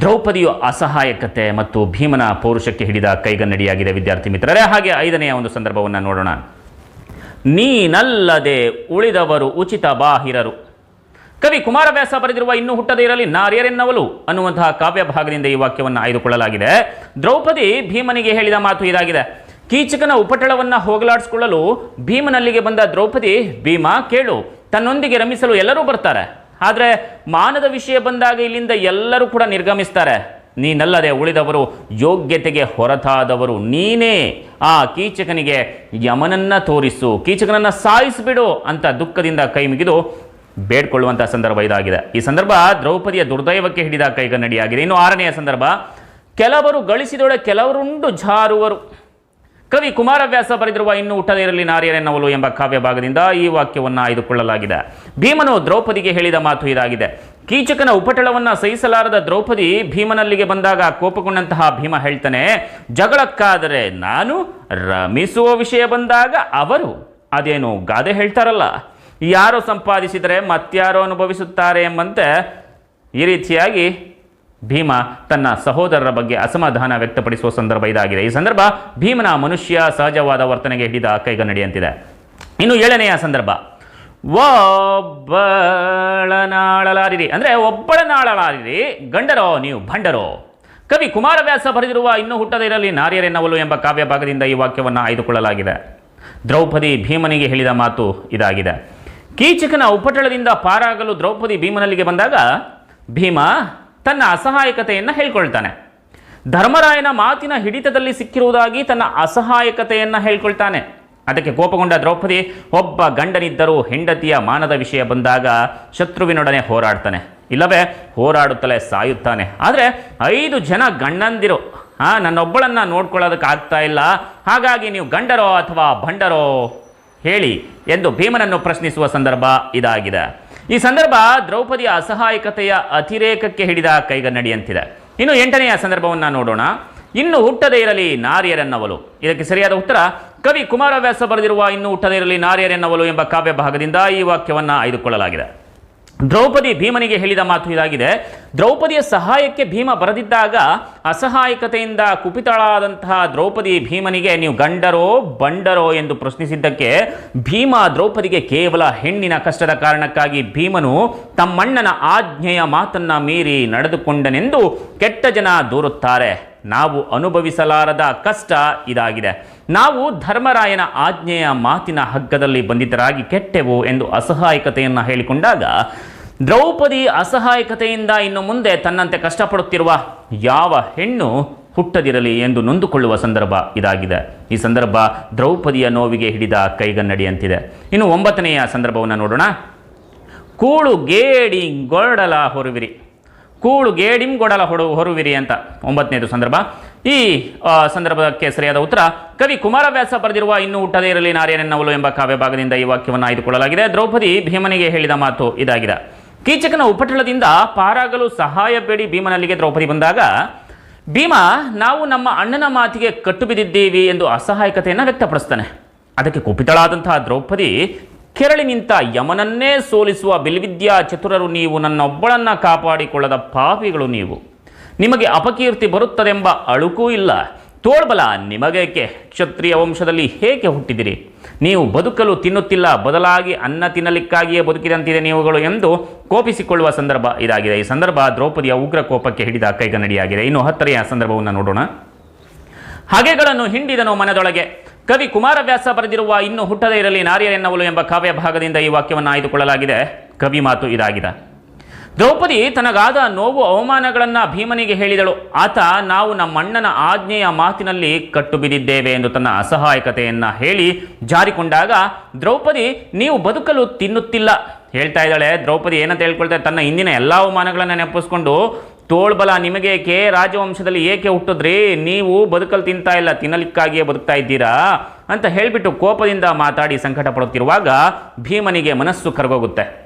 ದ್ರೌಪದಿಯು ಅಸಹಾಯಕತೆ ಮತ್ತು ಭೀಮನ ಪೌರುಷಕ್ಕೆ ಹಿಡಿದ ಕೈಗನ್ನಡಿಯಾಗಿದೆ, ವಿದ್ಯಾರ್ಥಿ ಮಿತ್ರರೇ. ಹಾಗೆ ಐದನೆಯ ಒಂದು ಸಂದರ್ಭವನ್ನು ನೋಡೋಣ. ನೀನಲ್ಲದೆ ಉಳಿದವರು ಉಚಿತ ಬಾಹಿರರು. ಕವಿ ಕುಮಾರವ್ಯಾಸ ಬರೆದಿರುವ ಇನ್ನು ಹುಟ್ಟದೇ ಇರಲಿ ನಾರ್ಯರೆನ್ನವಲು ಅನ್ನುವಂತಹ ಕಾವ್ಯ ಭಾಗದಿಂದ ಈ ವಾಕ್ಯವನ್ನು ಆಯ್ದುಕೊಳ್ಳಲಾಗಿದೆ. ದ್ರೌಪದಿ ಭೀಮನಿಗೆ ಹೇಳಿದ ಮಾತು ಇದಾಗಿದೆ. ಕೀಚಕನ ಉಪಟಳವನ್ನು ಹೋಗಲಾಡಿಸಿಕೊಳ್ಳಲು ಭೀಮನಲ್ಲಿಗೆ ಬಂದ ದ್ರೌಪದಿ, ಭೀಮ, ಕೇಳು, ತನ್ನೊಂದಿಗೆ ರಮಿಸಲು ಎಲ್ಲರೂ ಬರ್ತಾರೆ. ಆದರೆ ಮಾನದ ವಿಷಯ ಬಂದಾಗ ಇಲ್ಲಿಂದ ಎಲ್ಲರೂ ಕೂಡ ನಿರ್ಗಮಿಸ್ತಾರೆ. ನೀನಲ್ಲದೆ ಉಳಿದವರು ಯೋಗ್ಯತೆಗೆ ಹೊರತಾದವರು ನೀನೇ. ಆ ಕೀಚಕನಿಗೆ ಯಮನನ್ನ ತೋರಿಸು, ಕೀಚಕನನ್ನ ಸಾಯಿಸಿಬಿಡು ಅಂತ ದುಃಖದಿಂದ ಕೈ ಮುಗಿದು ಬೇಡ್ಕೊಳ್ಳುವಂಥ ಸಂದರ್ಭ ಇದಾಗಿದೆ. ಈ ಸಂದರ್ಭ ದ್ರೌಪದಿಯ ದುರ್ದೈವಕ್ಕೆ ಹಿಡಿದ ಕೈಗನ್ನಡಿಯಾಗಿದೆ. ಇನ್ನು ಆರನೆಯ ಸಂದರ್ಭ, ಕೆಲವರು ಗಳಿಸಿದೊಡೆ ಕೆಲವರುಂಡು ಜಾರುವರು. ಕವಿ ಕುಮಾರವ್ಯಾಸ ಬರೆದಿರುವ ಇನ್ನು ಹುಟ್ಟದೇ ಇರಲಿ ನಾರಿಯರೆನ್ನವಲು ಎಂಬ ಕಾವ್ಯ ಭಾಗದಿಂದ ಈ ವಾಕ್ಯವನ್ನು ಆಯ್ದುಕೊಳ್ಳಲಾಗಿದೆ. ಭೀಮನು ದ್ರೌಪದಿಗೆ ಹೇಳಿದ ಮಾತು ಇದಾಗಿದೆ. ಕೀಚಕನ ಉಪಟಳವನ್ನು ಸಹಿಸಲಾರದ ದ್ರೌಪದಿ ಭೀಮನಲ್ಲಿಗೆ ಬಂದಾಗ ಕೋಪಗೊಂಡಂತಹ ಭೀಮ ಹೇಳ್ತಾನೆ, ಜಗಳಕ್ಕಾದರೆ ನಾನು ರಮಿಸುವ ವಿಷಯ ಬಂದಾಗ ಅವರು ಅದೇನು ಗಾದೆ ಹೇಳ್ತಾರಲ್ಲ. ಯಾರು ಸಂಪಾದಿಸಿದರೆ ಮತ್ಯಾರೋ ಅನುಭವಿಸುತ್ತಾರೆ ಎಂಬಂತೆ ಈ ರೀತಿಯಾಗಿ ಭೀಮ ತನ್ನ ಸಹೋದರರ ಬಗ್ಗೆ ಅಸಮಾಧಾನ ವ್ಯಕ್ತಪಡಿಸುವ ಸಂದರ್ಭ ಇದಾಗಿದೆ. ಈ ಸಂದರ್ಭ ಭೀಮನ ಮನುಷ್ಯ ಸಹಜವಾದ ವರ್ತನೆಗೆ ಹಿಡಿದ ಕೈಗನ್ನಡಿಯಂತಿದೆ. ಇನ್ನು ಏಳನೆಯ ಸಂದರ್ಭ. ಒಬ್ಬಳನಾಳಲಾರಿರಿ. ಅಂದರೆ ಒಬ್ಬಳನಾಳಲಾರಿರಿ. ಗಂಡರೋ, ನೀವು ಭಂಡರೋ. ಕವಿ ಕುಮಾರವ್ಯಾಸ ಬರೆದಿರುವ ಇನ್ನೂ ಹುಟ್ಟದೇ ಇರಲಿ ನಾರಿಯರೆನ್ನವಲು ಎಂಬ ಕಾವ್ಯ ಭಾಗದಿಂದ ಈ ವಾಕ್ಯವನ್ನು ಆಯ್ದುಕೊಳ್ಳಲಾಗಿದೆ. ದ್ರೌಪದಿ ಭೀಮನಿಗೆ ಹೇಳಿದ ಮಾತು ಇದಾಗಿದೆ. ಕೀಚಕನ ಉಪಟಳದಿಂದ ಪಾರಾಗಲು ದ್ರೌಪದಿ ಭೀಮನಲ್ಲಿಗೆ ಬಂದಾಗ, ಭೀಮ ತನ್ನ ಅಸಹಾಯಕತೆಯನ್ನು ಹೇಳ್ಕೊಳ್ತಾನೆ. ಧರ್ಮರಾಯನ ಮಾತಿನ ಹಿಡಿತದಲ್ಲಿ ಸಿಕ್ಕಿರುವುದಾಗಿ ತನ್ನ ಅಸಹಾಯಕತೆಯನ್ನು ಹೇಳ್ಕೊಳ್ತಾನೆ. ಅದಕ್ಕೆ ಕೋಪಗೊಂಡ ದ್ರೌಪದಿ, ಒಬ್ಬ ಗಂಡನಿದ್ದರೂ ಹೆಂಡತಿಯ ಮಾನದ ವಿಷಯ ಬಂದಾಗ ಶತ್ರುವಿನೊಡನೆ ಹೋರಾಡ್ತಾನೆ. ಇಲ್ಲವೇ, ಹೋರಾಡುತ್ತಲೇ ಸಾಯುತ್ತಾನೆ. ಆದರೆ, ಐದು ಜನ ಗಂಡಂದಿರು ಹಾಂ ನನ್ನೊಬ್ಬಳನ್ನು ನೋಡ್ಕೊಳ್ಳೋದಕ್ಕೆ ಆಗ್ತಾ ಇಲ್ಲ. ಹಾಗಾಗಿ ನೀವು ಗಂಡರೋ ಅಥವಾ ಭಂಡರೋ ಹೇಳಿ ಎಂದು ಭೀಮನನ್ನು ಪ್ರಶ್ನಿಸುವ ಸಂದರ್ಭ ಇದಾಗಿದೆ. ಈ ಸಂದರ್ಭ ದ್ರೌಪದಿಯ ಅಸಹಾಯಕತೆಯ ಅತಿರೇಕಕ್ಕೆ ಹಿಡಿದ ಕೈಗನ್ನಡಿಯಂತಿದೆ ಇನ್ನು ಎಂಟನೆಯ ಸಂದರ್ಭವನ್ನು ನೋಡೋಣ. ಇನ್ನು ಹುಟ್ಟದೇ ಇರಲಿ ನಾರಿಯರೆನ್ನವಲು. ಇದಕ್ಕೆ ಸರಿಯಾದ ಉತ್ತರ, ಕವಿ ಕುಮಾರವ್ಯಾಸ ಬರೆದಿರುವ ಇನ್ನು ಹುಟ್ಟದೇ ಇರಲಿ ನಾರಿಯರೆನ್ನವಲು ಎಂಬ ಕಾವ್ಯ ಭಾಗದಿಂದ ಈ ವಾಕ್ಯವನ್ನು ಆಯ್ದುಕೊಳ್ಳಲಾಗಿದೆ. ದ್ರೌಪದಿ ಭೀಮನಿಗೆ ಹೇಳಿದ ಮಾತು ಇದಾಗಿದೆ. ದ್ರೌಪದಿಯ ಸಹಾಯಕ್ಕೆ ಭೀಮ ಬರದಿದ್ದಾಗ ಅಸಹಾಯಕತೆಯಿಂದ ಕುಪಿತಳಾದಂತಹ ದ್ರೌಪದಿ ಭೀಮನಿಗೆ ನೀವು ಗಂಡರೋ ಬಂಡರೋ ಎಂದು ಪ್ರಶ್ನಿಸಿದ್ದಕ್ಕೆ ಭೀಮ ದ್ರೌಪದಿಗೆ ಕೇವಲ ಹೆಣ್ಣಿನ ಕಷ್ಟದ ಕಾರಣಕ್ಕಾಗಿ ಭೀಮನು ತಮ್ಮಣ್ಣನ ಆಜ್ಞೆಯ ಮಾತನ್ನ ಮೀರಿ ನಡೆದುಕೊಂಡನೆಂದು ಕೆಟ್ಟ ಜನ ದೂರುತ್ತಾರೆ. ನಾವು ಅನುಭವಿಸಲಾರದ ಕಷ್ಟ ಇದಾಗಿದೆ. ನಾವು ಧರ್ಮರಾಯನ ಆಜ್ಞೆಯ ಮಾತಿನ ಹಗ್ಗದಲ್ಲಿ ಬಂಧಿತರಾಗಿ ಕೆಟ್ಟೆವು ಎಂದು ಅಸಹಾಯಕತೆಯನ್ನು ಹೇಳಿಕೊಂಡಾಗ, ದ್ರೌಪದಿ ಅಸಹಾಯಕತೆಯಿಂದ ಇನ್ನು ಮುಂದೆ ತನ್ನಂತೆ ಕಷ್ಟಪಡುತ್ತಿರುವ ಯಾವ ಹೆಣ್ಣು ಹುಟ್ಟದಿರಲಿ ಎಂದು ನೊಂದುಕೊಳ್ಳುವ ಸಂದರ್ಭ ಇದಾಗಿದೆ. ಈ ಸಂದರ್ಭ ದ್ರೌಪದಿಯ ನೋವಿಗೆ ಹಿಡಿದ ಕೈಗನ್ನಡಿಯಂತಿದೆ. ಇನ್ನು ಒಂಬತ್ತನೆಯ ಸಂದರ್ಭವನ್ನು ನೋಡೋಣ. ಕೂಳು ಗೇಡಿ ಗೊಡಲ ಹೊರುವಿರಿ. ಕೂಳು ಗೇಡಿಂ ಗೊಡಲ ಹೊಡು ಹೊರುವಿರಿ ಅಂತ ಒಂಬತ್ತನೇದು ಸಂದರ್ಭ. ಈ ಸಂದರ್ಭಕ್ಕೆ ಸರಿಯಾದ ಉತ್ತರ, ಕವಿ ಕುಮಾರವ್ಯಾಸ ಬರೆದಿರುವ ಇನ್ನು ಹುಟ್ಟದೇ ಇರಲಿ ನಾರಾಯಣನವಲು ಎಂಬ ಕಾವ್ಯ ಭಾಗದಿಂದ ಈ ವಾಕ್ಯವನ್ನು ಆಯ್ದುಕೊಳ್ಳಲಾಗಿದೆ. ದ್ರೌಪದಿ ಭೀಮನಿಗೆ ಹೇಳಿದ ಮಾತು ಇದಾಗಿದೆ. ಕೀಚಕನ ಉಪಟಳದಿಂದ ಪಾರಾಗಲು ಸಹಾಯ ಬೇಡಿ ಭೀಮನಲ್ಲಿಗೆ ದ್ರೌಪದಿ ಬಂದಾಗ, ಭೀಮ, ನಾವು ನಮ್ಮ ಅಣ್ಣನ ಮಾತಿಗೆ ಕಟ್ಟು ಬಿದ್ದಿದ್ದೀವಿ ಎಂದು ಅಸಹಾಯಕತೆಯನ್ನು ವ್ಯಕ್ತಪಡಿಸ್ತಾನೆ. ಅದಕ್ಕೆ ಕುಪಿತಳಾದಂತಹ ದ್ರೌಪದಿ, ಕೆರಳಿ ನಿಂತ ಯಮನನ್ನೇ ಸೋಲಿಸುವ ಬಿಲ್ವಿದ್ಯಾ ಚತುರರು ನೀವು ನನ್ನೊಬ್ಬಳನ್ನು ಕಾಪಾಡಿಕೊಳ್ಳದ ಪಾಪಿಗಳು ನೀವು. ನಿಮಗೆ ಅಪಕೀರ್ತಿ ಬರುತ್ತದೆಂಬ ಅಳುಕೂ ಇಲ್ಲ. ತೋಳ್ಬಲ ನಿಮಗೇಕೆ? ಕ್ಷತ್ರಿಯ ವಂಶದಲ್ಲಿ ಹೇಗೆ ಹುಟ್ಟಿದಿರಿ? ನೀವು ಬದುಕಲು ತಿನ್ನುತ್ತಿಲ್ಲ, ಬದಲಾಗಿ ಅನ್ನ ತಿನ್ನಲಿಕ್ಕಾಗಿಯೇ ಬದುಕಿದಂತಿದೆ ನೀವುಗಳು ಎಂದು ಕೋಪಿಸಿಕೊಳ್ಳುವ ಸಂದರ್ಭ ಇದಾಗಿದೆ. ಈ ಸಂದರ್ಭ ದ್ರೌಪದಿಯ ಉಗ್ರ ಕೋಪಕ್ಕೆ ಹಿಡಿದ ಕೈಗನ್ನಡಿಯಾಗಿದೆ. ಇನ್ನು ಹತ್ತನೆಯ ಸಂದರ್ಭವನ್ನು ನೋಡೋಣ. ಹಗೆಗಳನ್ನು ಹಿಂಡಿದನು ಮನದೊಳಗೆ. ಕವಿ ಕುಮಾರವ್ಯಾಸ ಬರೆದಿರುವ ಇನ್ನು ಹುಟ್ಟದೇ ಇರಲಿ ನಾರಿಯರೆನ್ನವಲು ಎಂಬ ಕಾವ್ಯ ಭಾಗದಿಂದ ಈ ವಾಕ್ಯವನ್ನು ಆಯ್ದುಕೊಳ್ಳಲಾಗಿದೆ. ಕವಿ ಮಾತು ಇದಾಗಿದೆ. ದ್ರೌಪದಿ ತನಗಾದ ನೋವು ಅವಮಾನಗಳನ್ನು ಭೀಮನಿಗೆ ಹೇಳಿದಳು. ಆತ, ನಾವು ನಮ್ಮಣ್ಣನ ಆಜ್ಞೆಯ ಮಾತಿನಲ್ಲಿ ಕಟ್ಟು ಬಿದ್ದಿದ್ದೇವೆ ಎಂದು ತನ್ನ ಅಸಹಾಯಕತೆಯನ್ನು ಹೇಳಿ ಜಾರಿಕೊಂಡಾಗ, ದ್ರೌಪದಿ, ನೀವು ಬದುಕಲು ತಿನ್ನುತ್ತಿಲ್ಲ. ಹೇಳ್ತಾ ಇದ್ದಾಳೆ, ದ್ರೌಪದಿ ಏನಂತ ಹೇಳ್ಕೊಳ್ತಾರೆ ತನ್ನ ಹಿಂದಿನ ಎಲ್ಲ ಅವಮಾನಗಳನ್ನು ನೆನಪಿಸ್ಕೊಂಡು, ತೋಳ್ಬಲ ನಿಮಗೇಕೆ ರಾಜವಂಶದಲ್ಲಿ ಏಕೆ ಹುಟ್ಟಿದ್ರಿ? ನೀವು ಬದುಕಲು ತಿಂತಾ ಇಲ್ಲ, ತಿನ್ನಲಿಕ್ಕಾಗಿಯೇ ಬದುಕ್ತಾ ಇದ್ದೀರಾ? ಅಂತ ಹೇಳಿಬಿಟ್ಟು ಕೋಪದಿಂದ ಮಾತಾಡಿ ಸಂಕಟ ಪಡುತ್ತಿರುವಾಗ ಭೀಮನಿಗೆ ಮನಸ್ಸು ಕರಗೋಗುತ್ತೆ.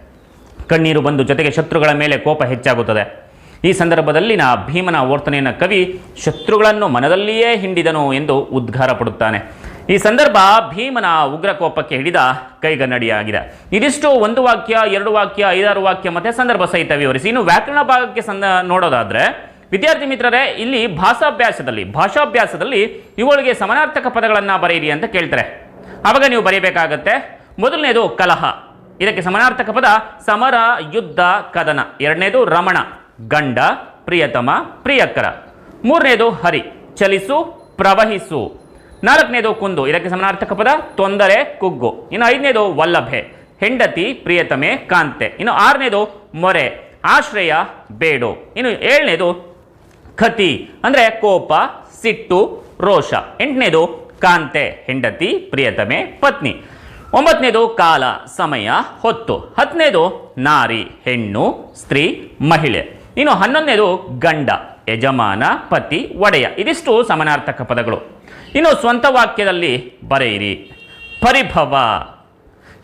ಕಣ್ಣೀರು ಬಂದು ಜೊತೆಗೆ ಶತ್ರುಗಳ ಮೇಲೆ ಕೋಪ ಹೆಚ್ಚಾಗುತ್ತದೆ. ಈ ಸಂದರ್ಭದಲ್ಲಿನ ಭೀಮನ ವರ್ತನೆಯನ್ನು ಕವಿ ಶತ್ರುಗಳನ್ನು ಮನದಲ್ಲಿಯೇ ಹಿಂಡಿದನು ಎಂದು ಉದ್ಗಾರ ಪಡುತ್ತಾನೆ. ಈ ಸಂದರ್ಭ ಭೀಮನ ಉಗ್ರ ಕೋಪಕ್ಕೆ ಹಿಡಿದ ಕೈಗನ್ನಡಿಯಾಗಿದೆ. ಇದಿಷ್ಟು ಒಂದು ವಾಕ್ಯ, ಎರಡು ವಾಕ್ಯ, ಐದಾರು ವಾಕ್ಯ ಮತ್ತು ಸಂದರ್ಭ ಸಹಿತ ವಿವರಿಸಿ. ಇನ್ನು ವ್ಯಾಕರಣ ಭಾಗಕ್ಕೆ ಸಂದ ನೋಡೋದಾದ್ರೆ, ವಿದ್ಯಾರ್ಥಿ ಮಿತ್ರರೇ, ಇಲ್ಲಿ ಭಾಷಾಭ್ಯಾಸದಲ್ಲಿ ಭಾಷಾಭ್ಯಾಸದಲ್ಲಿ ಇವುಗಳಿಗೆ ಸಮಾನಾರ್ಥಕ ಪದಗಳನ್ನು ಬರೆಯಿರಿ ಅಂತ ಕೇಳ್ತಾರೆ. ಆವಾಗ ನೀವು ಬರೀಬೇಕಾಗತ್ತೆ. ಮೊದಲನೇದು ಕಲಹ. ಇದಕ್ಕೆ ಸಮಾನಾರ್ಥಕ ಪದ ಸಮರ, ಯುದ್ಧ, ಕದನ. ಎರಡನೇದು ರಮಣ, ಗಂಡ, ಪ್ರಿಯತಮ, ಪ್ರಿಯಕರ. ಮೂರನೇದು ಹರಿ, ಚಲಿಸು, ಪ್ರವಹಿಸು. ನಾಲ್ಕನೇದು ಕುಂದು, ಇದಕ್ಕೆ ಸಮಾನಾರ್ಥಕ ಪದ ತೊಂದರೆ, ಕುಗ್ಗು. ಇನ್ನು ಐದನೇದು ವಲ್ಲಭೆ, ಹೆಂಡತಿ, ಪ್ರಿಯತಮೆ, ಕಾಂತೆ. ಇನ್ನು ಆರನೇದು ಮೊರೆ, ಆಶ್ರಯ, ಬೇಡು. ಇನ್ನು ಏಳನೇದು ಖತಿ, ಅಂದರೆ ಕೋಪ, ಸಿಟ್ಟು, ರೋಷ. ಎಂಟನೇದು ಕಾಂತೆ, ಹೆಂಡತಿ, ಪ್ರಿಯತಮೆ, ಪತ್ನಿ. ಒಂಬತ್ತನೇದು ಕಾಲ, ಸಮಯ, ಹೊತ್ತು. ಹತ್ತನೇದು ನಾರಿ, ಹೆಣ್ಣು, ಸ್ತ್ರೀ, ಮಹಿಳೆ. ಇನ್ನು ಹನ್ನೊಂದನೇದು ಗಂಡ, ಯಜಮಾನ, ಪತಿ, ಒಡೆಯ. ಇದಿಷ್ಟು ಸಮಾನಾರ್ಥಕ ಪದಗಳು. ಇನ್ನು ಸ್ವಂತ ವಾಕ್ಯದಲ್ಲಿ ಬರೆಯಿರಿ. ಪರಿಭವ.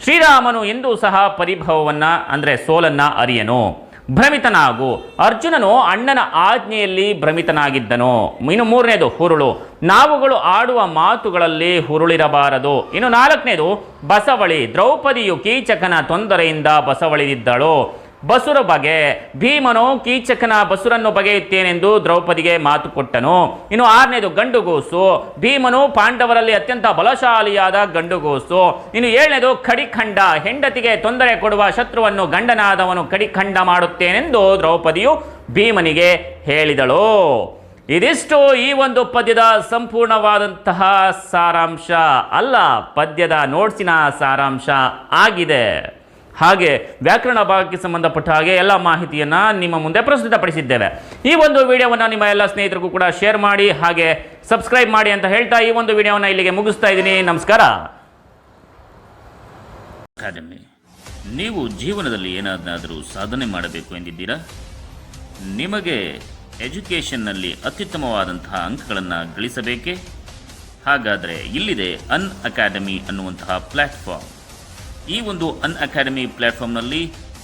ಶ್ರೀರಾಮನು ಎಂದೂ ಸಹ ಪರಿಭವವನ್ನು, ಅಂದರೆ ಸೋಲನ್ನು ಅರಿಯನು. ಭ್ರಮಿತನಾಗು. ಅರ್ಜುನನು ಅಣ್ಣನ ಆಜ್ಞೆಯಲ್ಲಿ ಭ್ರಮಿತನಾಗಿದ್ದನು. ಇನ್ನು ಮೂರನೇದು, ಹುರುಳು. ನಾವುಗಳು ಆಡುವ ಮಾತುಗಳಲ್ಲಿ ಹುರುಳಿರಬಾರದು. ಇನ್ನು ನಾಲ್ಕನೇದು, ಬಸವಳಿ. ದ್ರೌಪದಿಯು ಕೀಚಕನ ತೊಂದರೆಯಿಂದ ಬಸವಳಿದಿದ್ದಳು. ಬಸುರ ಬಗೆ. ಭೀಮನು ಕೀಚಕನ ಬಸುರನ್ನು ಬಗೆಯುತ್ತೇನೆಂದು ದ್ರೌಪದಿಗೆ ಮಾತು ಕೊಟ್ಟನು. ಇನ್ನು ಆರನೇದು ಗಂಡುಗೋಸು. ಭೀಮನು ಪಾಂಡವರಲ್ಲಿ ಅತ್ಯಂತ ಬಲಶಾಲಿಯಾದ ಗಂಡುಗೋಸು. ಇನ್ನು ಏಳನೇದು ಕಡಿಖಂಡ. ಹೆಂಡತಿಗೆ ತೊಂದರೆ ಕೊಡುವ ಶತ್ರುವನ್ನು ಗಂಡನಾದವನು ಕಡಿಖಂಡ ಮಾಡುತ್ತೇನೆಂದು ದ್ರೌಪದಿಯು ಭೀಮನಿಗೆ ಹೇಳಿದಳು. ಇದಿಷ್ಟು ಈ ಒಂದು ಪದ್ಯದ ಸಂಪೂರ್ಣವಾದಂತಹ ಸಾರಾಂಶ. ಅಲ್ಲ, ಪದ್ಯದ ನೋಟ್ಸಿನ ಸಾರಾಂಶ ಆಗಿದೆ. ಹಾಗೆ ವ್ಯಾಕರಣ ಭಾಗಕ್ಕೆ ಸಂಬಂಧಪಟ್ಟ ಹಾಗೆ ಎಲ್ಲ ಮಾಹಿತಿಯನ್ನು ನಿಮ್ಮ ಮುಂದೆ ಪ್ರಸ್ತುತಪಡಿಸಿದ್ದೇವೆ. ಈ ಒಂದು ವಿಡಿಯೋವನ್ನು ನಿಮ್ಮ ಎಲ್ಲ ಸ್ನೇಹಿತರಿಗೂ ಕೂಡ ಶೇರ್ ಮಾಡಿ, ಹಾಗೆ ಸಬ್ಸ್ಕ್ರೈಬ್ ಮಾಡಿ ಅಂತ ಹೇಳ್ತಾ ಈ ಒಂದು ವಿಡಿಯೋವನ್ನು ಇಲ್ಲಿಗೆ ಮುಗಿಸ್ತಾ ಇದ್ದೀನಿ. ನಮಸ್ಕಾರ. ಅಕಾಡೆಮಿ, ನೀವು ಜೀವನದಲ್ಲಿ ಏನಾದರೂ ಸಾಧನೆ ಮಾಡಬೇಕು ಎಂದಿದ್ದೀರಾ? ನಿಮಗೆ ಎಜುಕೇಷನ್ನಲ್ಲಿ ಅತ್ಯುತ್ತಮವಾದಂತಹ ಅಂಕಗಳನ್ನು ಗಳಿಸಬೇಕೇ? ಹಾಗಾದರೆ ಇಲ್ಲಿದೆ ಅನ್ ಅಕಾಡೆಮಿ ಅನ್ನುವಂತಹ ಪ್ಲ್ಯಾಟ್ಫಾರ್ಮ್ ಈ ಒಂದು ಅನ್ ಅಕಾಡೆಮಿ ಪ್ಲ್ಯಾಟ್ಫಾರ್ಮ್ನಲ್ಲಿ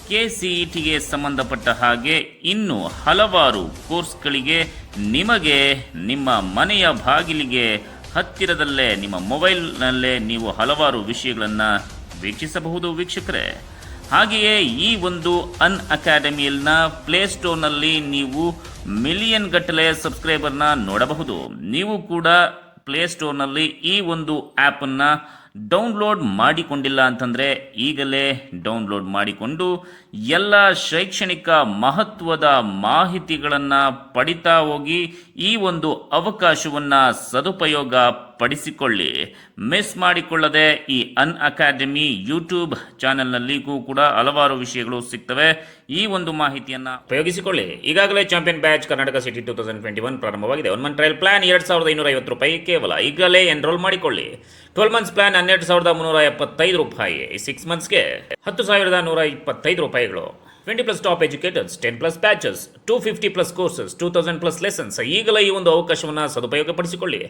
ಕೆ ಸಿ ಇ ಟಿಗೆ ಸಂಬಂಧಪಟ್ಟ ಹಾಗೆ ಇನ್ನು ಹಲವಾರು ಕೋರ್ಸ್ಗಳಿಗೆ ನಿಮಗೆ ನಿಮ್ಮ ಮನೆಯ ಬಾಗಿಲಿಗೆ ಹತ್ತಿರದಲ್ಲೇ, ನಿಮ್ಮ ಮೊಬೈಲ್ನಲ್ಲೇ ನೀವು ಹಲವಾರು ವಿಷಯಗಳನ್ನು ವೀಕ್ಷಿಸಬಹುದು ವೀಕ್ಷಕರೇ. ಹಾಗೆಯೇ ಈ ಒಂದು ಅನ್ ಅಕಾಡೆಮಿಯಲ್ನ ಪ್ಲೇಸ್ಟೋರ್ನಲ್ಲಿ ನೀವು ಮಿಲಿಯನ್ ಗಟ್ಟಲೆ ಸಬ್ಸ್ಕ್ರೈಬರ್ನ ನೋಡಬಹುದು. ನೀವು ಕೂಡ ಪ್ಲೇಸ್ಟೋರ್ನಲ್ಲಿ ಈ ಒಂದು ಆ್ಯಪನ್ನು ಡೌನ್ಲೋಡ್ ಮಾಡಿಕೊಂಡಿಲ್ಲ ಅಂತಂದರೆ ಈಗಲೇ ಡೌನ್ಲೋಡ್ ಮಾಡಿಕೊಂಡು ಎಲ್ಲ ಶೈಕ್ಷಣಿಕ ಮಹತ್ವದ ಮಾಹಿತಿಗಳನ್ನು ಪಡಿತಾ ಹೋಗಿ ಈ ಒಂದು ಅವಕಾಶವನ್ನು ಸದುಪಯೋಗ ಪಡಿಸಿಕೊಳ್ಳಿ ಮಿಸ್ ಮಾಡಿಕೊಳ್ಳದೆ ಈ ಅನ್ ಅಕಾಡೆಮಿ ಯೂಟ್ಯೂಬ್ ಚಾನೆಲ್ನಲ್ಲಿಗೂ ಕೂಡ ಹಲವಾರು ವಿಷಯಗಳು ಸಿಗ್ತವೆ. ಈ ಒಂದು ಮಾಹಿತಿಯನ್ನು ಉಪಯೋಗಿಸಿಕೊಳ್ಳಿ. ಈಗಾಗಲೇ champion batch Karnataka CT two thousand twenty one ಪ್ರಾರಂಭವಾಗಿದೆ. ಒನ್ ಮಂತ್ ಟ್ರಯಲ್ ಪ್ಲಾನ್ ಎರಡು ಸಾವಿರದ ಐನೂರ ಐವತ್ತು ರೂಪಾಯಿ ಕೇವಲ. ಈಗಲೇ ಎನ್ರೋಲ್ ಮಾಡಿಕೊಳ್ಳಿ. ಟ್ವೆಲ್ ಮಂತ್ಸ್ ಪ್ಲಾನ್ ಹನ್ನೆರಡು ಸಾವಿರದ ಮುನ್ನೂರ ಎಪ್ಪತ್ತೈದು ರೂಪಾಯಿ. ಸಿಕ್ಸ್ ಮಂತ್ಸ್ಗೆ ಹತ್ತು ಸಾವಿರದ ನೂರ ಇಪ್ಪತ್ತೈದು ರೂಪಾಯಿಗಳು. Twenty plus top educators ten plus batches two fifty plus courses two thousand plus lessons ಈಗಲೇ ಈ ಒಂದು ಅವಕಾಶವನ್ನು ಸದುಪಯೋಗಪಡಿಸಿಕೊಳ್ಳಿ.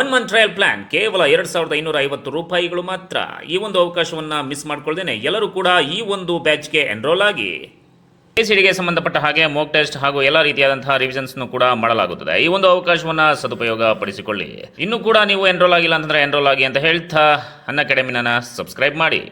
ಒನ್ ಮಂತ್ ಟ್ರಯಲ್ ಪ್ಲಾನ್ ಕೇವಲ ಎರಡು ಸಾವಿರದ ಐನೂರ ಐವತ್ತು ರೂಪಾಯಿಗಳು ಮಾತ್ರ. ಈ ಒಂದು ಅವಕಾಶವನ್ನು ಮಿಸ್ ಮಾಡ್ಕೊಳ್ದೇನೆ. ಎಲ್ಲರೂ ಕೂಡ ಈ ಒಂದು ಬ್ಯಾಚ್ಗೆ ಎನ್ರೋಲ್ ಆಗಿ. ಗೆ ಸಂಬಂಧಪಟ್ಟ ಹಾಗೆ ಮೋಕ್ ಟೆಸ್ಟ್ ಹಾಗೂ ಎಲ್ಲ ರೀತಿಯಾದಂತಹ ರಿವಿಷನ್ಸ್ನು ಕೂಡ ಮಾಡಲಾಗುತ್ತದೆ. ಈ ಒಂದು ಅವಕಾಶವನ್ನು ಸದುಪಯೋಗ ಪಡಿಸಿಕೊಳ್ಳಿ ಇನ್ನು ಕೂಡ ನೀವು ಎನ್ರೋಲ್ ಆಗಿಲ್ಲ ಅಂತಂದ್ರೆ ಎನ್ರೋಲ್ ಆಗಿ ಅಂತ ಹೇಳ್ತಾ, ಅನ್ನ ಅಕಾಡೆಮಿನ ಸಬ್ಸ್ಕ್ರೈಬ್ ಮಾಡಿ.